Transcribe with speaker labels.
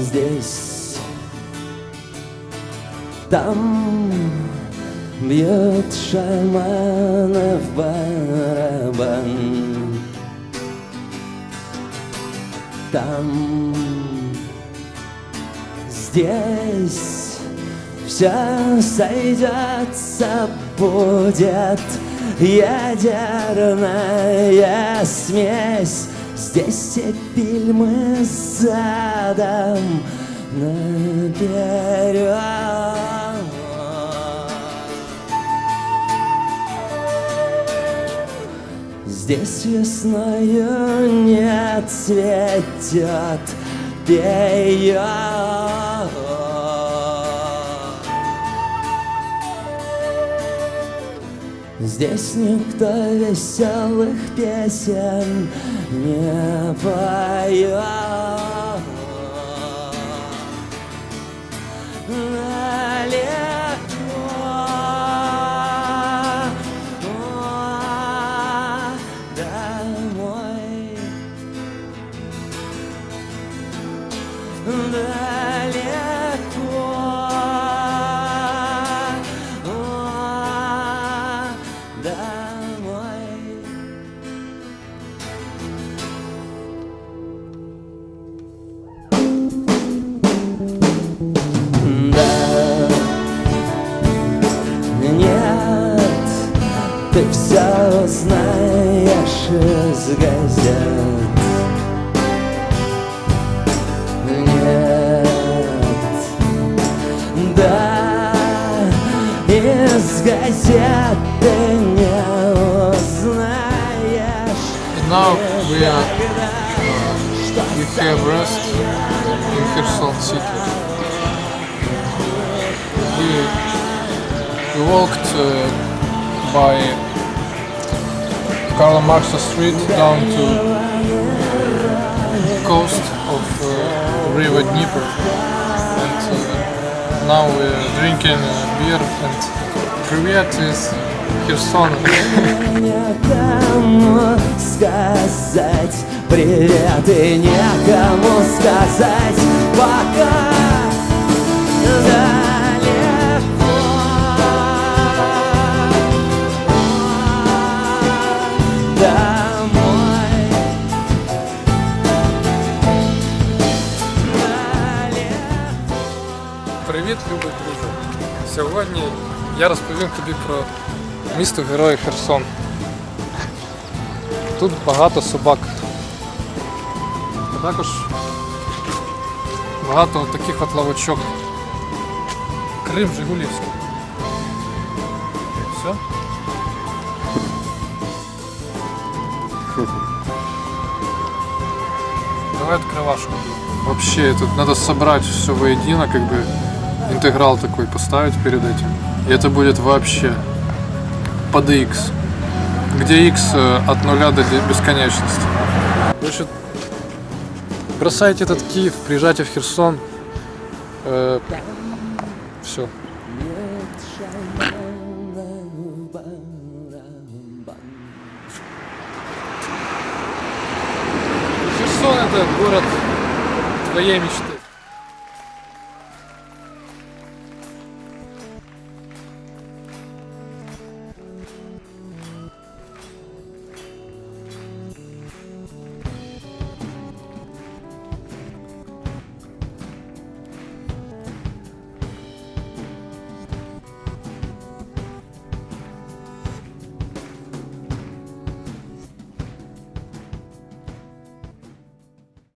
Speaker 1: здесь, там бьет шаманов барабан, там, здесь все сойдется, будет ядерная смесь. Здесь фильмы с задом наперед. Здесь весною не цветет, пеет. Здесь никто веселых песен не поет. Домой. Да, нет, ты все знаешь из газет. Нет, да, из газет ты не узнаешь.
Speaker 2: Now we are have rest in Kherson city. Walked uh, by Karl Marx Street down to coast of uh, River Dnieper, and uh, now we're drinking uh, beer and привет из Херсона.
Speaker 1: Некому сказать привет и некому сказать пока
Speaker 2: Привіт, любий друже! Сьогодні я розповім тобі про місто Герої Херсон. Тут багато собак. А також багато от таких от лавочок. Крим Жигулівський. Все? Давай открывашку. Вообще, тут надо собрать все воедино, как бы интеграл такой поставить перед этим. И это будет вообще под x, где x э, от нуля до бесконечности. Короче, бросайте этот Киев, приезжайте в Херсон. все. Херсон это город твоей мечты.